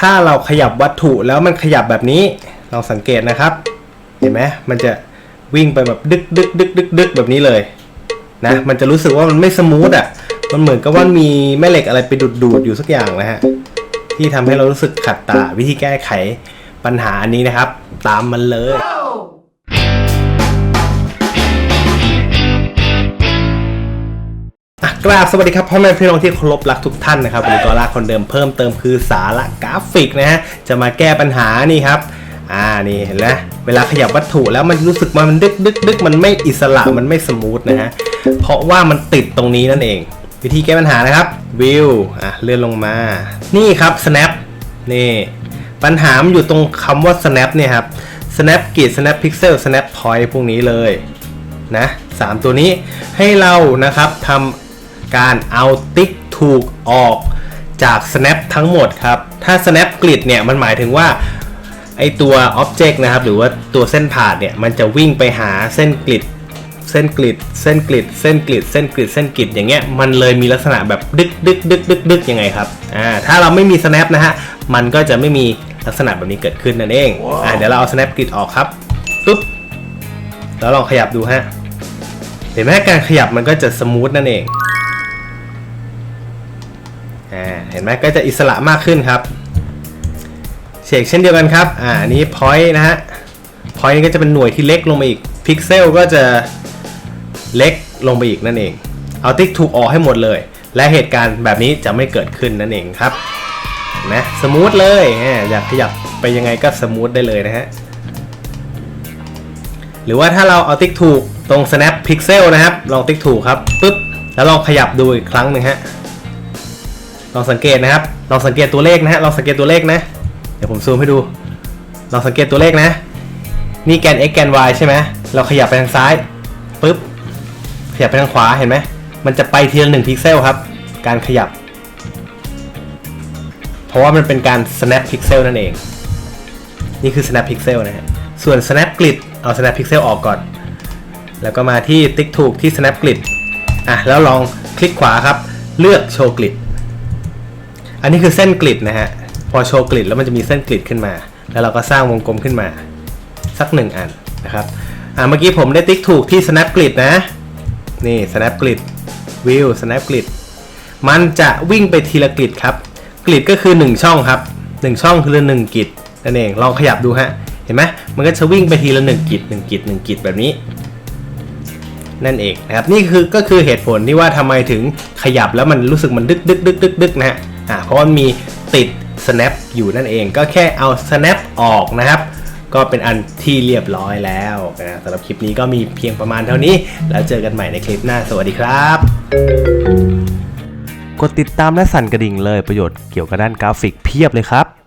ถ้าเราขยับวัตถุแล้วมันขยับแบบนี้ลองสังเกตนะครับ เห็นไหมมันจะวิ่งไปแบบดึกดึกดึกดึกดึกแบบนี้เลยนะมันจะรู้สึกว่ามันไม่สมูทอะมันเหมือนกับว่ามีแม่เหล็กอะไรไปดูดดูดๆอยู่สักอย่างนะฮะที่ทำให้เรารู้สึกขัดตาวิธีแก้ไขปัญหาอันนี้นะครับ ตามมันเลย กราบสวัสดีครับพ่อแม่พี่น้องที่เคารพรักทุกท่านนะครับวันนี้ก็ลาคนเดิมเพิ่มเติมคือสาระกราฟิกนะฮะจะมาแก้ปัญหานี่ครับอ่านี่เห็นไหมเวลาขยับวัตถุแล้วมันรู้สึกว่ามันดึกดึกดึกมันไม่อิสระมันไม่สมูทนะฮะเพราะว่ามันติดตรงนี้นั่นเอง วิธีแก้ปัญหานะครับวิวอะเลื่อนลงมา นี่ครับ snap นี่ปัญหามันอยู่ตรงคำว่า snap เนี่ยครับ snap grid snap pixel snap point พวกนี้เลยนะสามตัวนี้ให้เรานะครับทำ การเอาติ๊กถูกออกจาก snap ทั้งหมดครับ ถ้า snap grid เนี่ยมันหมายถึงว่าไอตัว object นะครับ หรือว่าตัวเส้นผ่านเนี่ย มันจะวิ่งไปหาเส้นกริดเส้นกริดเส้นกริดเส้นกริดเส้นกริดเส้นกริดอย่างเงี้ยมันเลยมีลักษณะแบบดึกดึกดึกดึกดึกยังไงครับอ่าถ้าเราไม่มี snap นะฮะมันก็จะไม่มีลักษณะแบบนี้เกิดขึ้นนั่นเองอ่าเดี๋ยวเราเอา snap grid ออกครับปุ๊บแล้วลองขยับดูฮะเห็นไหมการขยับมันก็จะสมูทนั่นเอง อ่าเห็นไหมก็จะอิสระมากขึ้นครับเชกเช่นเดียวกันครับอ่านี้ point นะฮะ point นี่ก็จะเป็นหน่วยที่เล็กลงมาอีกพิกเซลก็จะเล็กลงไปอีกนั่นเองเอาติ๊กถูกออกให้หมดเลย และเหตุการณ์แบบนี้จะไม่เกิดขึ้นนั่นเองครับนะสมูทเลยอยากขยับไปยังไงก็สมูทได้เลยนะฮะหรือว่าถ้าเราเอาติ๊กถูกตรง snap pixel นะครับ ลองติ๊กถูกครับปุ๊บแล้วลองขยับดูอีกครั้งหนึ่งฮะ ลองสังเกตนะครับลองสังเกตตัวเลขนะฮะลองสังเกตตัวเลขนะ เดี๋ยวผมซูมให้ดูลองสังเกตตัวเลขนะ นี่แกน x แกน y ใช่ไหมเราขยับไปทางซ้ายปุ๊บขยับไปทางขวาเห็นไหมมันจะไปทีละหนึ่งพิกเซลครับ การขยับ เพราะว่ามันเป็นการ snap pixel นั่นเอง นี่คือ snap pixel นะฮะส่วน snap grid เอา snap pixel ออกก่อน แล้วก็มาที่ติ๊กถูกที่ snap grid อะแล้วลองคลิกขวาครับ เลือกโชว์กริด อันนี้คือเส้นกริดนะฮะ พอโชว์กริดแล้วมันจะมีเส้นกริดขึ้นมา แล้วเราก็สร้างวงกลมขึ้นมา สักหนึ่งอันนะครับ อะเมื่อกี้ผมได้ติ๊กถูกที่ snap grid นะ นี่ snap grid view snap grid มันจะวิ่งไปทีละกริดครับ กริดก็คือ 1 ช่องครับ 1 ช่องคือหนึ่งกริดนั่นเอง ลองขยับดูฮะ เห็นไหมมันก็จะวิ่งไปทีละ1กริด1กริด1กริดแบบนี้ นั่นเองนะครับ นี่คือก็คือเหตุผลที่ว่าทำไมถึงขยับแล้วมันรู้สึกมันดึกดึกดึกดึกดึกนะฮะ อ่าเพราะมันมีติด snap อยู่นั่นเอง ก็แค่เอา snap ออกนะครับ ก็เป็นอันที่เรียบร้อยแล้วนะสำหรับคลิปนี้ก็มีเพียงประมาณเท่านี้ แล้วเจอกันใหม่ในคลิปหน้า สวัสดีครับ กดติดตามและสั่นกระดิ่งเลยประโยชน์เกี่ยวกับด้านกราฟิกเพียบเลยครับ